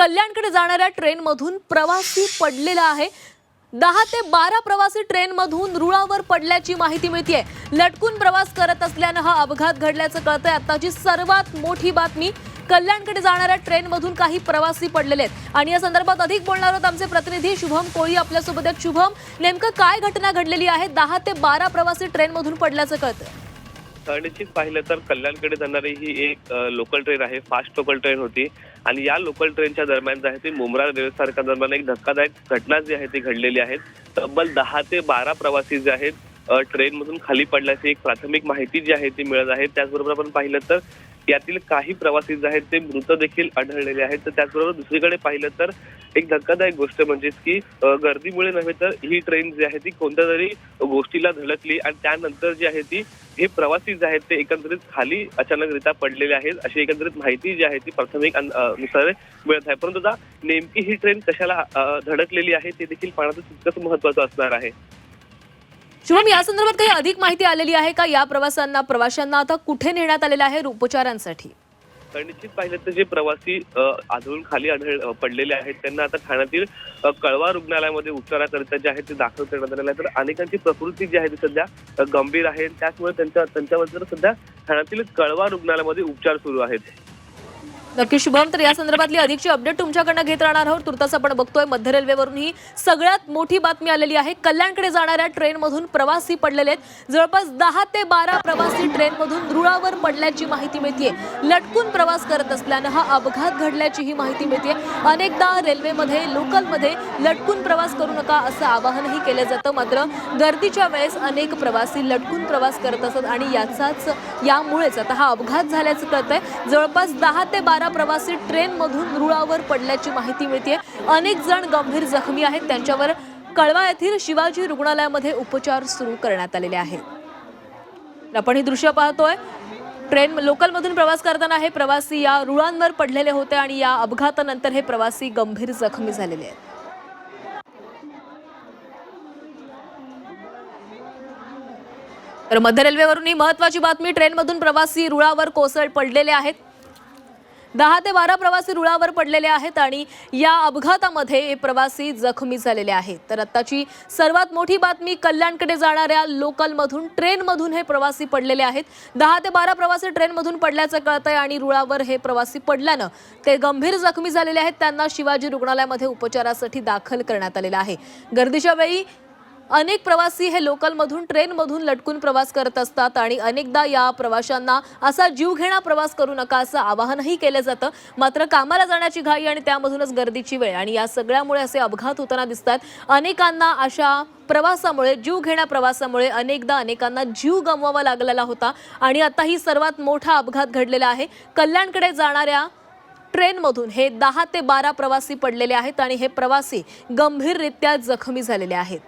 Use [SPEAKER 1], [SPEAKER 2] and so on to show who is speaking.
[SPEAKER 1] कल्याणकडे जाणाऱ्या ट्रेनमधून प्रवासी पडलेला आहे. दहा ते बारा प्रवासी ट्रेनमधून रुळावर पडल्याची माहिती मिळतीये. लटकून प्रवास करत असल्यानं हा अपघात घडल्याचं कळतंय. आताची सर्वात मोठी बातमी कल्याणकडे जाणाऱ्या ट्रेनमधून काही प्रवासी पडलेले आहेत. आणि या संदर्भात अधिक बोलणार आहोत आमचे प्रतिनिधी शुभम कोळी आपल्यासोबत आहेत. शुभम नेमकं काय घटना घडलेली आहे? दहा ते बारा प्रवासी ट्रेनमधून पडल्याचं कळतंय.
[SPEAKER 2] निश्चित पाहिलं तर कल्याणकडे जाणारी ही एक लोकल ट्रेन आहे फास्ट लोकल ट्रेन होती. आणि या लोकल ट्रेनच्या दरम्यान जे आहे ती मुंब्रा रेल्वे स्थानका दरम्यान एक धक्कादायक घटना जी आहे ती घडलेली आहे. तब्बल दहा ते बारा प्रवासी जे आहेत ट्रेनमधून खाली पडल्याची एक प्राथमिक माहिती जी आहे ती मिळत आहे. त्याचबरोबर आपण पाहिलं तर यातील काही प्रवासी जे आहेत ते मृत देखील आढळलेले आहेत. तर त्याचबरोबर दुसरीकडे पाहिलं तर एक धक्कादायक गोष्ट म्हणजेच की गर्दीमुळे नव्हे तर ही ट्रेन जी आहे ती कोणत्या तरी गोष्टीला धडकली आणि त्यानंतर जी आहे ती हे प्रवासी जे आहेत ते एकंदरीत खाली अचानकरित्या पडलेले आहेत. अशी एकंदरीत माहिती जी आहे ती प्राथमिकनुसार मिळत आहे. परंतु आता नेमकी ही ट्रेन कशाला धडकलेली आहे ते देखील पाहण्याचं तितकंच महत्वाचं असणार आहे.
[SPEAKER 1] शुभम या संदर्भात काही अधिक माहिती आलेली आहे का? या प्रवाशांना प्रवाशांना आता कुठे नेण्यात आलेलं आहे उपचारांसाठी?
[SPEAKER 2] तर निश्चित पाहिलं तर जे प्रवासी अ, आढळून खाली आढळ पडलेले आहेत त्यांना आता ठाण्यातील कळवा रुग्णालयामध्ये उपचाराकरिता जे आहे ते दाखल करण्यात आलेलं आहे तर अनेकांची प्रकृती जी आहे ती सध्या गंभीर आहे. त्याचमुळे त्यांच्या त्यांच्यावर सध्या ठाण्यातील कळवा रुग्णालयामध्ये उपचार सुरू आहेत.
[SPEAKER 1] नक्की शुभम तर या संदर्भातली अधिकची अपडेट तुमच्याकडनं घेत राहणार आहोत. तुर्तास आपण बघतोय मध्य रेल्वेवरून ही सगळ्यात मोठी बातमी आलेली आहे. कल्याणकडे जाणाऱ्या ट्रेनमधून प्रवासी पडलेले आहेत. जवळपास दहा ते बारा प्रवासी ट्रेनमधून रुळावर पडल्याची माहिती मिळतीये. लटकून प्रवास करत असल्यानं हा अपघात घडल्याची ही माहिती मिळते अनेकदा रेल्वेमध्ये लोकलमध्ये लटकून प्रवास करू नका असं आवाहनही केलं जातं. मात्र गर्दीच्या वेळेस अनेक प्रवासी लटकून प्रवास करत असत आणि याचाच यामुळेच आता हा अपघात झाल्याचं कळतंय. जवळपास दहा ते बारा प्रवासी ट्रेनमधून रुळावर पडल्याची माहिती मिळते अनेक जण गंभीर जखमी आहेत. त्यांच्यावर कळवा येथील शिवाजी रुग्णालयामध्ये उपचार सुरू करण्यात आलेले आहेत. आपण ही दृश्य पाहतोय. ट्रेन लोकलमधून प्रवास करताना हे प्रवासी या रुळांवर पडलेले होते आणि या अपघातानंतर हे प्रवासी गंभीर जखमी झालेले आहेत. तर मध्य रेल्वेवरून ही महत्वाची बातमी ट्रेनमधून प्रवासी रुळावर कोसळ पडलेले आहेत. दहा ते बारा प्रवासी रुळावर पडलेले आहेत आणि या अपघातामध्ये हे प्रवासी जखमी झालेले आहेत. तर आत्ताची सर्वात मोठी बातमी कल्याणकडे जाणाऱ्या लोकलमधून ट्रेनमधून हे प्रवासी पडलेले आहेत. दहा ते बारा प्रवासी ट्रेनमधून पडल्याचं कळतंय आणि रुळावर हे प्रवासी पडल्यानं ते गंभीर जखमी झालेले आहेत. त्यांना शिवाजी रुग्णालयामध्ये उपचारासाठी दाखल करण्यात आलेलं आहे. गर्दीच्या वेळी अनेक प्रवासी हे लोकलमधून ट्रेनमधून लटकून प्रवास करत असतात आणि अनेकदा या प्रवाशांना असा जीवघेणा प्रवास करू नका असं आवाहनही केलं जातं. मात्र कामाला जाण्याची घाई आणि त्यामधूनच गर्दीची वेळ आणि या सगळ्यामुळे असे अपघात होताना दिसतात. अनेकांना अशा प्रवासामुळे जीवघेण्या प्रवासामुळे अनेकदा अनेकांना जीव गमवावा लागलेला होता आणि आता ही सर्वात मोठा अपघात घडलेला आहे. कल्याणकडे जाणाऱ्या ट्रेनमधून हे दहा ते बारा प्रवासी पडलेले आहेत आणि हे प्रवासी गंभीररित्या जखमी झालेले आहेत.